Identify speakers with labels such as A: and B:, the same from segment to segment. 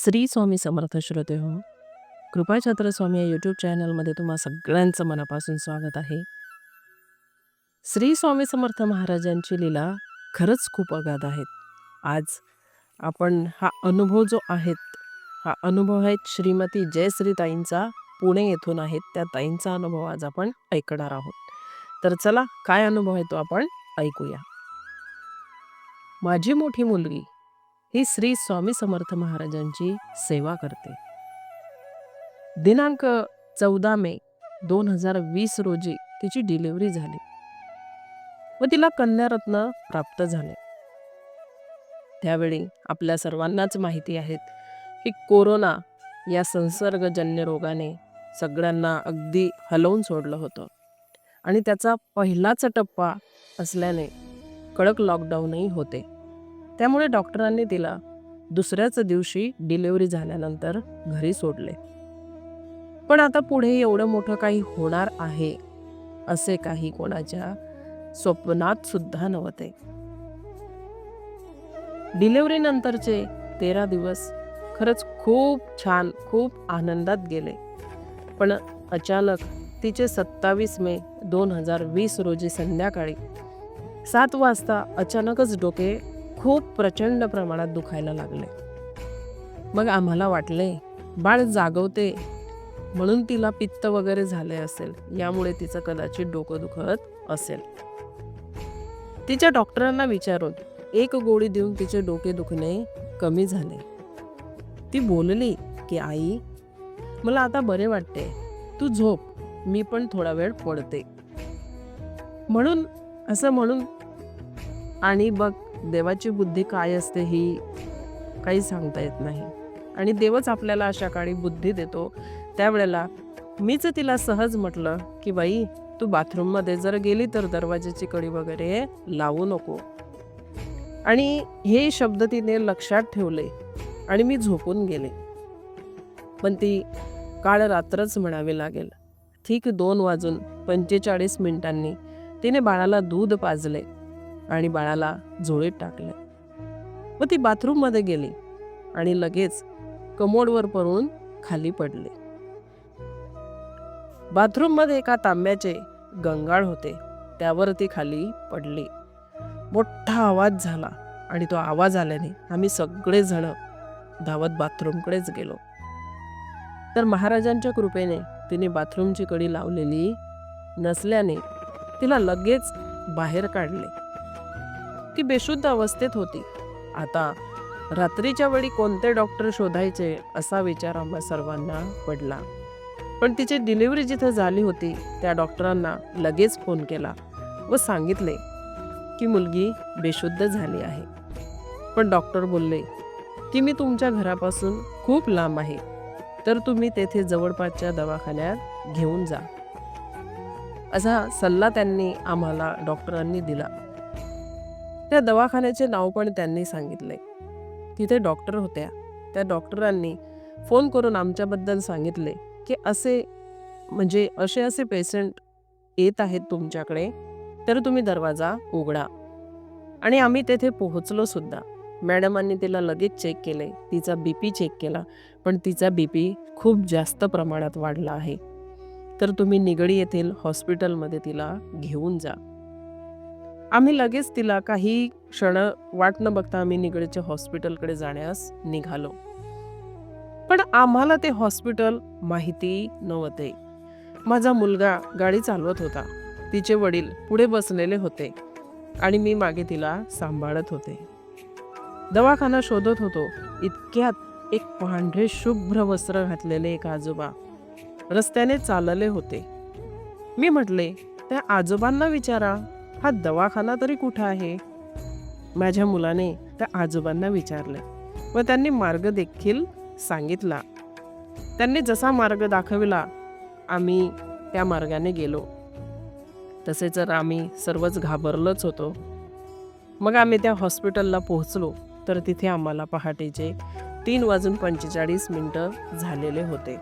A: श्री स्वामी समर्थ श्रोते हो कृपाछत्र स्वामी या यूट्यूब चॅनलमध्ये तुम्हा सगळ्यांचं मनापासून स्वागत आहे. श्री स्वामी समर्थ महाराजांची लीला खरंच खूप अगाध आहेत. आज आपण हा अनुभव जो आहेत हा अनुभव आहे श्रीमती जयश्री ताईंचा पुणे येथून आहेत त्या ताईंचा अनुभव आज आपण ऐकणार आहोत. तर चला काय अनुभव आहे तो आपण ऐकूया. माझी मोठी मुलगी ही श्री स्वामी समर्थ महाराजांची सेवा करते. दिनांक चौदा मे दोन हजार वीस रोजी तिची डिलिव्हरी झाली. व तिला कन्यारत्न प्राप्त झाले. त्यावेळी आपल्या सर्वांनाच माहिती आहेत की कोरोना या संसर्गजन्य रोगाने सगळ्यांना अगदी हलवून सोडलं होतं. आणि त्याचा पहिलाच टप्पा असल्याने कडक लॉकडाऊनही होते. त्यामुळे डॉक्टरांनी तिला दुसऱ्याच दिवशी डिलिव्हरी झाल्यानंतर घरी सोडले. पण आता पुढे एवढं मोठं काही होणार आहे असे काही कोणाच्या स्वप्नात सुद्धा नव्हते. डिलिव्हरी नंतरचे तेरा दिवस खरंच खूप छान खूप आनंदात गेले. पण अचानक तिचे सत्तावीस मे दोन हजार वीस रोजी संध्याकाळी सात वाजता अचानकच डोके खूप प्रचंड प्रमाणात दुखायला लागले मग आम्हाला वाटले बाळ जागवते म्हणून तिला पित्त वगैरे झाले असेल यामुळे तिचं कदाचित डोकं दुखत असेल. तिच्या डॉक्टरांना विचारून एक गोळी देऊन तिचे डोके दुखणे कमी झाले. ती बोलली की आई मला आता बरे वाटते. तू झोप मी पण थोडा वेळ पडते. म्हणून असं म्हणून आणि बघ देवाची बुद्धी काय असते ही काही सांगता येत नाही. आणि देवच आपल्याला अशा काळी बुद्धी देतो. त्यावेळेला मीच तिला सहज म्हटलं की बाई तू बाथरूममध्ये जर गेली तर दरवाजाची कडी वगैरे लावू नको. आणि हे शब्द तिने लक्षात ठेवले आणि मी झोपून गेले. पण ती काळ रात्रच म्हणावी लागेल. ठीक दोन वाजून पंचेचाळीस मिनिटांनी तिने बाळाला दूध पाजले. आणि बाळाला झोळीत टाकले. व ती बाथरूममध्ये गेली आणि लगेच कमोडवर पडून खाली पडले. बाथरूममध्ये एका तांब्याचे गंगाळ होते. त्यावर ती खाली पडली. मोठा आवाज झाला आणि तो आवाज आल्याने आम्ही सगळेजण धावत बाथरूमकडेच गेलो. तर महाराजांच्या कृपेने तिने बाथरूमची कडी लावलेली नसल्याने तिला लगेच बाहेर काढले. ती बेशुद्ध अवस्थेत होती. आता रात्रीच्या वेळी कोणते डॉक्टर शोधायचे असा विचार आम्हा सर्वांना पडला. पण तिची डिलिव्हरी जिथं झाली होती त्या डॉक्टरांना लगेच फोन केला व सांगितले की मुलगी बेशुद्ध झाली आहे. पण डॉक्टर बोलले की मी तुमच्या घरापासून खूप लांब आहे तर तुम्ही तेथे जवळपासच्या दवाखान्यात घेऊन जा. असा सल्ला त्यांनी आम्हाला डॉक्टरांनी दिला. त्या दवाखान्याचे नाव पण त्यांनी सांगितले. तिथे डॉक्टर होत्या. त्या डॉक्टरांनी फोन करून आमच्याबद्दल सांगितले की असे म्हणजे असे असे पेशंट येत आहेत तुमच्याकडे तर तुम्ही दरवाजा उघडा. आणि आम्ही तेथे पोहोचलो सुद्धा. मॅडमांनी तिला लगेच चेक केले. तिचा बी पी चेक केला. पण तिचा बी पी खूप जास्त प्रमाणात वाढला आहे. तर तुम्ही निगडी येथील हॉस्पिटलमध्ये तिला घेऊन जा. आम्ही लगेच तिला काही क्षण वाट न बघता आम्ही निगडीच्या हॉस्पिटलकडे जाण्यास निघालो. पण आम्हाला ते हॉस्पिटल माहिती नव्हते. माझा मुलगा गाडी चालवत होता. तिचे वडील पुढे बसलेले होते आणि मी मागे तिला सांभाळत होते. दवाखाना शोधत होतो. इतक्यात एक पांढरे शुभ्र वस्त्र घातलेले एक आजोबा रस्त्याने चालले होते. मी म्हटले त्या आजोबांना विचारा. हा दवाखाना तरी कुठं आहे? माझ्या मुलाने त्या आजोबांना विचारले व त्यांनी मार्ग देखील सांगितला. त्यांनी जसा मार्ग दाखविला आम्ही त्या मार्गाने गेलो. तसे तर आम्ही सर्वच घाबरलोच होतो मग आम्ही त्या हॉस्पिटलला पोहोचलो तर तिथे आम्हाला पहाटेचे तीन वाजून पंचेचाळीस मिनटं झालेले होते.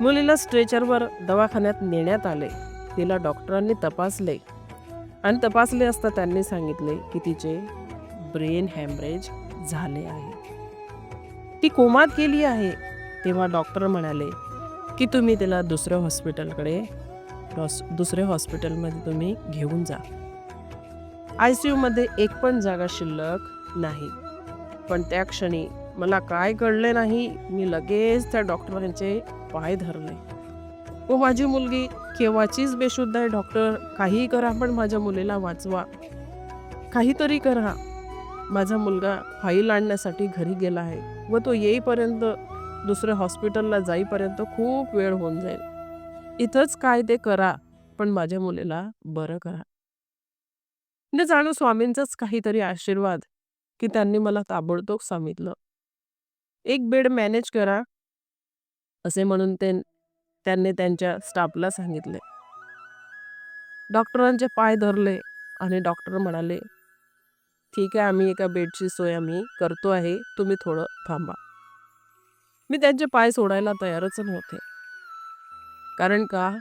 A: मुलीला स्ट्रेचरवर दवाखान्यात नेण्यात आले. तिला डॉक्टरांनी तपासले. आणि तपासले असता त्यांनी सांगितले की तिचे ब्रेन हॅमरेज झाले आहे. ती कोमात गेली आहे तेव्हा डॉक्टर म्हणाले की तुम्ही तिला दुसऱ्या हॉस्पिटलकडे हॉस दुसऱ्या हॉस्पिटलमध्ये तुम्ही घेऊन जा. आय सी यूमध्ये एक पण जागा शिल्लक नाही. पण त्या क्षणी मला काय कळले नाही मी लगेच त्या डॉक्टरांचे पाय धरले. व माझी मुलगी केव्हाचीच बेशुद्ध आहे. डॉक्टर काहीही करा पण माझ्या मुलीला वाचवा. काहीतरी करा. माझा मुलगा फाईल आणण्यासाठी घरी गेला आहे व तो येईपर्यंत दुसऱ्या हॉस्पिटलला जाईपर्यंत खूप वेळ होऊन जाईल. इथंच काय ते करा पण माझ्या मुलीला बरं करा. म्हणजे जाणू स्वामींचाच काहीतरी आशीर्वाद की त्यांनी मला ताबडतोब सांगितलं. एक बेड मॅनेज करा असे म्हणून ते त्यांनी त्यांच्या स्टाफला सांगितले. डॉक्टरांचे पाय धरले आणि डॉक्टर म्हणाले ठीक आहे आम्ही एका बेडची सोय आम्ही करतो आहे तुम्ही थोडं थांबा. मी त्यांचे पाय सोडायला तयारच नव्हते. कारण का?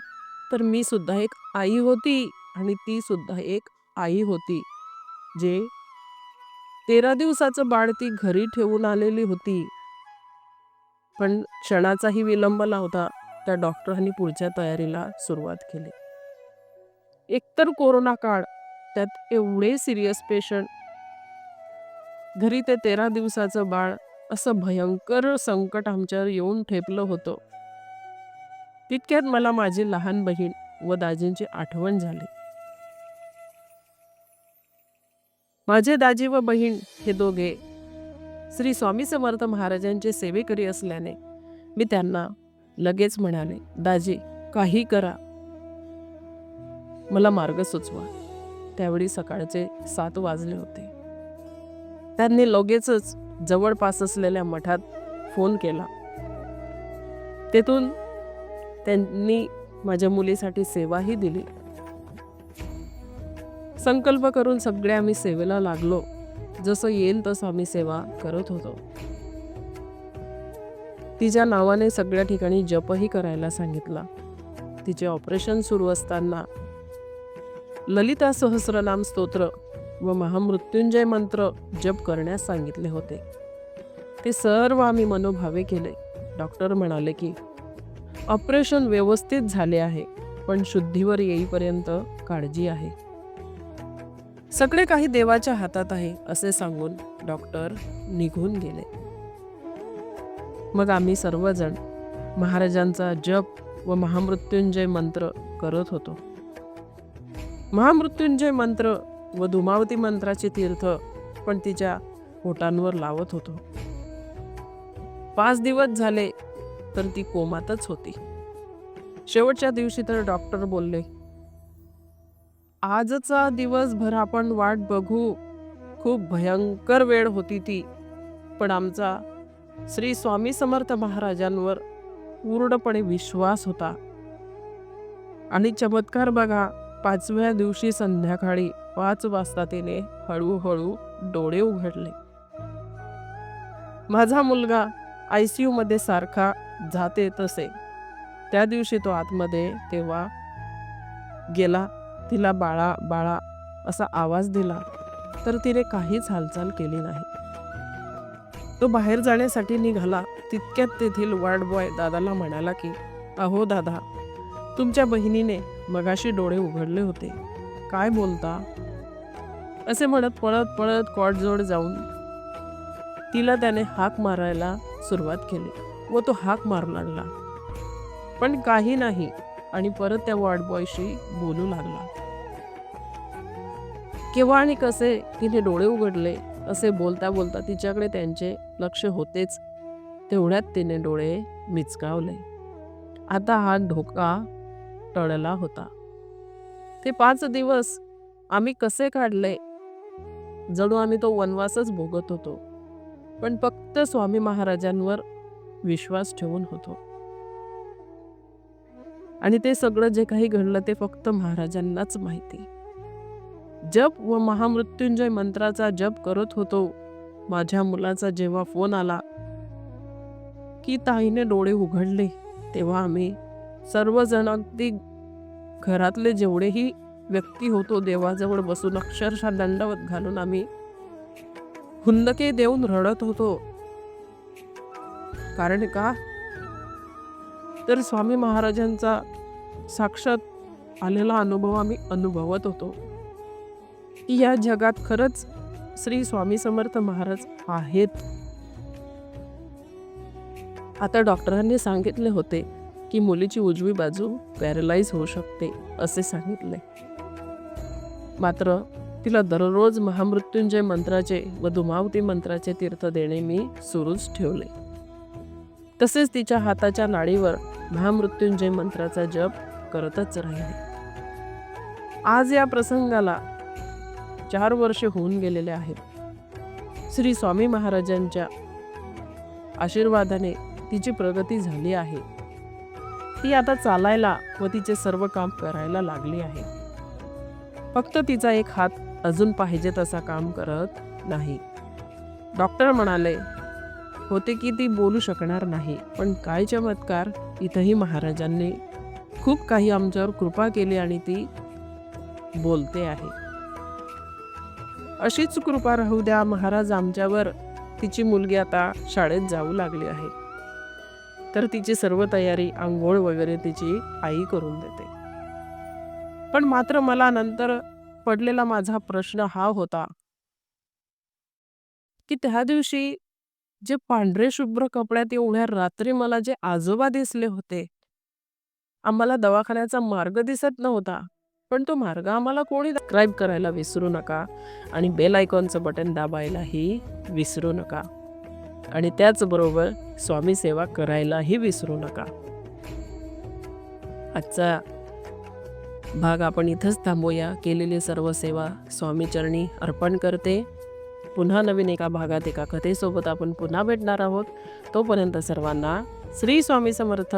A: तर मी सुद्धा एक आई होती आणि ती सुद्धा एक आई होती जे तेरा दिवसाचं बाळ ती घरी ठेवून आलेली होती. पण क्षणाचाही विलंब लावता त्या डॉक्टरांनी पुढच्या तयारीला सुरुवात केली. एकतर कोरोना काळ त्यात एवढे सिरियस पेशंट घरी ते तेरा दिवसाचं बाळ असं भयंकर संकट आमच्यावर येऊन ठेपलं होतं. तितक्यात मला माझी लहान बहीण व दाजींची आठवण झाली. माझे दाजी व बहीण हे दोघे श्री स्वामी समर्थ महाराजांचे सेवेकरी असल्याने मी त्यांना लगेच म्हणाले दाजी काही करा. मला मार्ग सुचवा. त्यावेळी सकाळचे सात वाजले होते. त्यांनी लगेचच जवळपास असलेल्या मठात फोन केला. तेथून त्यांनी माझ्या मुलीसाठी सेवाही दिली. संकल्प करून सगळे आम्ही सेवेला लागलो. जसं येईल तसं आम्ही सेवा करत होतो. तिच्या नावाने सगळ्या ठिकाणी जपही करायला सांगितला. तिचे ऑपरेशन सुरू असताना ललिता सहस्रनाम स्तोत्र व महामृत्युंजय मंत्र जप करण्यास सांगितले होते. ते सर्व आम्ही मनोभावे केले. डॉक्टर म्हणाले की ऑपरेशन व्यवस्थित झाले आहे पण शुद्धीवर येईपर्यंत काळजी आहे. सगळे काही देवाच्या हातात आहे असे सांगून डॉक्टर निघून गेले. मग आम्ही सर्वजण महाराजांचा जप व महामृत्युंजय मंत्र करत होतो. महामृत्युंजय मंत्र व धुमावती मंत्राचे तीर्थ पण तिच्या पोटांवर लावत होतो. पाच दिवस झाले तर ती कोमातच होती. शेवटच्या दिवशी तर डॉक्टर बोलले आजचा दिवसभर आपण वाट बघू. खूप भयंकर वेळ होती ती पण आमचा श्री स्वामी समर्थ महाराजांवर पूर्णपणे विश्वास होता. आणि चमत्कार बघा पाचव्या दिवशी संध्याकाळी पाच वाजता तिने हळूहळू डोळे उघडले. माझा मुलगा आय सी यूमध्ये सारखा जाते तसे. त्या दिवशी तो आतमध्ये तेव्हा गेला तिला बाळा बाळा असा आवाज दिला तर तिने काहीच हालचाल केली नाही. तो बाहेर जाण्यासाठी निघाला. तितक्यात तेथील वार्ड बॉय दादाला म्हणाला की अहो दादा तुमच्या बहिणीने मगाशी डोळे उघडले होते. काय बोलता? असे म्हणत पळत पळत कॉटजोड जाऊन तिला त्याने हाक मारायला सुरुवात केली व तो हाक मारू लागला. पण काही नाही आणि परत त्या वॉर्ड बॉयशी बोलू लागला. केव्हा आणि कसे तिने डोळे उघडले? असे बोलता बोलता तिच्याकडे त्यांचे लक्ष होतेच. तेवढ्यात तिने डोळे मिचकावले. आता हा धोका टळला होता. ते पाच दिवस आम्ही कसे काढले? जणू आम्ही तो वनवासच भोगत होतो. पण फक्त स्वामी महाराजांवर विश्वास ठेवून होतो. आणि ते सगळं जे काही घडलं ते फक्त महाराजांनाच माहिती. जप व महामृत्युंजय मंत्राचा जप करत होतो. माझ्या मुलाचा जेव्हा फोन आला की ताईने डोळे उघडले तेव्हा आम्ही सर्वजण अगदी घरातले जेवढेही व्यक्ती होतो देवाजवळ बसून अक्षरशः दंडवत घालून आम्ही हुंदके देऊन रडत होतो. कारण का? तर स्वामी महाराजांचा साक्षात आलेला अनुभव आम्ही अनुभवत होतो. की या जगात खरंच श्री स्वामी समर्थ महाराज आहेत. आता डॉक्टरांनी सांगितले होते की मुलीची उजवी बाजू पॅरलाइज होऊ शकते असे सांगितले. मात्र तिला दररोज महामृत्युंजय मंत्राचे व धुमावती मंत्राचे तीर्थ देणे मी सुरूच ठेवले. तसेच तिच्या हाताच्या नाडीवर महामृत्युंजय मंत्राचा जप करतच राहिले. आज या प्रसंगाला चार वर्षे होऊन गेलेले आहेत. श्री स्वामी महाराजांच्या आशीर्वादाने तिची प्रगती झाली आहे. ती आता चालायला व तिचे सर्व काम करायला लागली आहे. फक्त तिचा एक हात अजून पाहिजे तसा काम करत नाही. डॉक्टर म्हणाले होते की ती बोलू शकणार नाही पण काय चमत्कार इथंही महाराजांनी खूप काही आमच्यावर कृपा केली आणि ती बोलते आहे. अशीच कृपा राहू द्या. महाराज आमच्यावर तिची मुलगी आता शाळेत जाऊ लागली आहे. तर तिची सर्व तयारी आंघोळ वगैरे तिची आई करून देते. पण मात्र मला नंतर पडलेला माझा प्रश्न हा होता की त्या दिवशी जे पांढरे शुभ्र कपड्यात एवढ्या रात्री मला जे आजोबा दिसले होते आम्हाला दवाखान्याचा मार्ग दिसत नव्हता. पण तो मार्ग आम्हाला कोणी सबस्क्राईब करायला विसरू नका आणि बेल आयकॉनचं बटन दाबायलाही विसरू नका. आणि त्याचबरोबर स्वामी सेवा करायलाही विसरू नका. आजचा भाग आपण इथंच थांबूया. केलेली सर्व सेवा स्वामीचरणी अर्पण करते. पुन्हा नवीन एका भागात एका कथेसोबत आपण पुन्हा भेटणार आहोत. तोपर्यंत सर्वांना श्री स्वामी समर्थ.